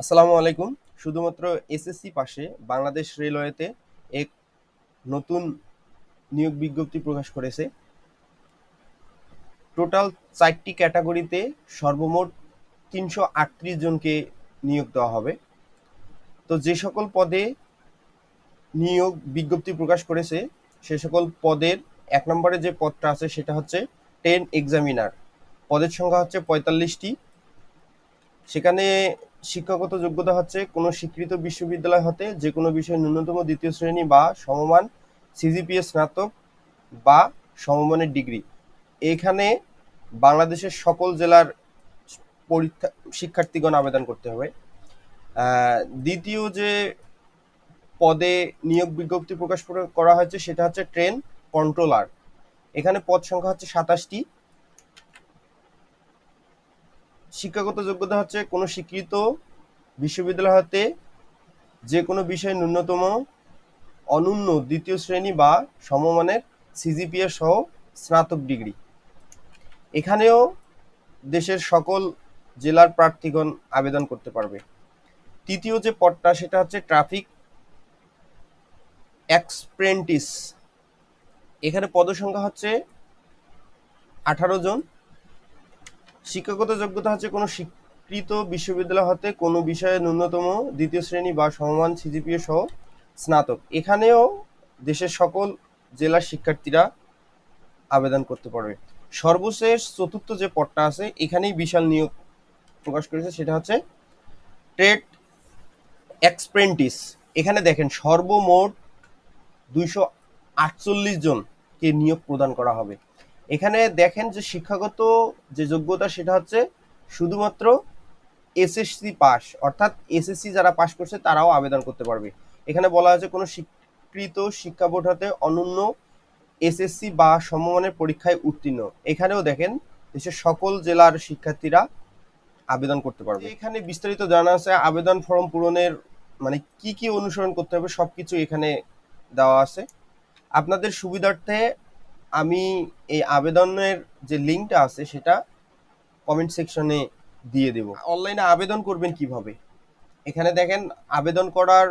আসসালামু আলাইকুম। শুধুমাত্র এসএসসি পাশে বাংলাদেশ রেলওয়েতে এক নতুন নিয়োগ বিজ্ঞপ্তি প্রকাশ করেছে। টোটাল চারটি ক্যাটাগরিতে সর্বমোট তিনশো আটত্রিশ জনকে নিয়োগ দেওয়া হবে। তো যে সকল পদে নিয়োগ বিজ্ঞপ্তি প্রকাশ করেছে, সে সকল পদের এক নম্বরে যে পদটা আছে সেটা হচ্ছে টেন এক্সামিনার পদের সংখ্যা হচ্ছে পঁয়তাল্লিশটি। সেখানে শিক্ষাগত যোগ্যতা হচ্ছে কোনো স্বীকৃত বিশ্ববিদ্যালয় হতে যে কোনো বিষয়ে ন্যূনতম দ্বিতীয় শ্রেণি বা সমমান সিজিপিএ স্নাতক বা সমমানের ডিগ্রি। এখানে বাংলাদেশের সকল জেলার পরীক্ষা শিক্ষার্থীগণ আবেদন করতে হবে। দ্বিতীয় যে পদে নিয়োগ বিজ্ঞপ্তি প্রকাশ করে- হয়েছে সেটা হচ্ছে ট্রেন কন্ট্রোলার। এখানে পদ সংখ্যা হচ্ছে সাতাশটি। শিক্ষাগত যোগ্যতা হচ্ছে কোনো স্বীকৃত বিশ্ববিদ্যালয় হতে যে কোনো বিষয়ে ন্যূনতম, অনন্য দ্বিতীয় শ্রেণি বা সমমানের সিজিপিএ সহ স্নাতক ডিগ্রি। এখানেও দেশের সকল জেলার প্রার্থীগণ আবেদন করতে পারবে। তৃতীয় যে পদটা, সেটা হচ্ছে ট্রাফিক এক্সপ্রেন্টিস এখানে পদসংখ্যা হচ্ছে আঠারো জন। শিক্ষাগত যোগ্যতা হচ্ছে কোনো স্বীকৃত বিশ্ববিদ্যালয় হতে কোনো বিষয়ে ন্যূনতম দ্বিতীয় শ্রেণি বা সমমান সিজিপিএ সহ স্নাতক। এখানেও দেশের সকল জেলার শিক্ষার্থীরা আবেদন করতে পারবে। সর্বশেষ চতুর্থ যে পদটা আছে, এখানেই বিশাল নিয়োগ প্রকাশ করেছে, সেটা হচ্ছে ট্রেড এক্সপ্রেন্টিস। এখানে দেখেন, সর্বমোট দুইশো আটচল্লিশ জনকে নিয়োগ প্রদান করা হবে। এখানে দেখেন যে শিক্ষাগত যে যোগ্যতা সেটা হচ্ছে শুধুমাত্র এসএসসি পাস অর্থাৎ এসএসসি যারা পাস করছে তারাও আবেদন করতে পারবে। এখানে বলা হয়েছে কোনো স্বীকৃত শিক্ষা বোর্ড হতে অনন্য এসএসসি বা সমমানের পরীক্ষায় উত্তীর্ণ। এখানেও দেখেন দেশের সকল জেলার শিক্ষার্থীরা আবেদন করতে পারবে। এখানে বিস্তারিত জানা আছে আবেদন ফর্ম পূরণের মানে কি কি অনুসরণ করতে হবে সবকিছু এখানে দেওয়া আছে। আপনাদের সুবিধার্থে আমি এই আবেদনের যে লিঙ্কটা আছে সেটা কমেন্ট সেকশনে দিয়ে দেব। অনলাইনে আবেদন করবেন কীভাবে? এখানে দেখেন আবেদন করার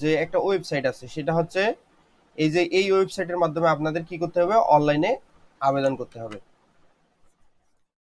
যে একটা ওয়েবসাইট আছে, সেটা হচ্ছে এই যে এই ওয়েবসাইটের মাধ্যমে আপনাদের কি করতে হবে? অনলাইনে আবেদন করতে হবে।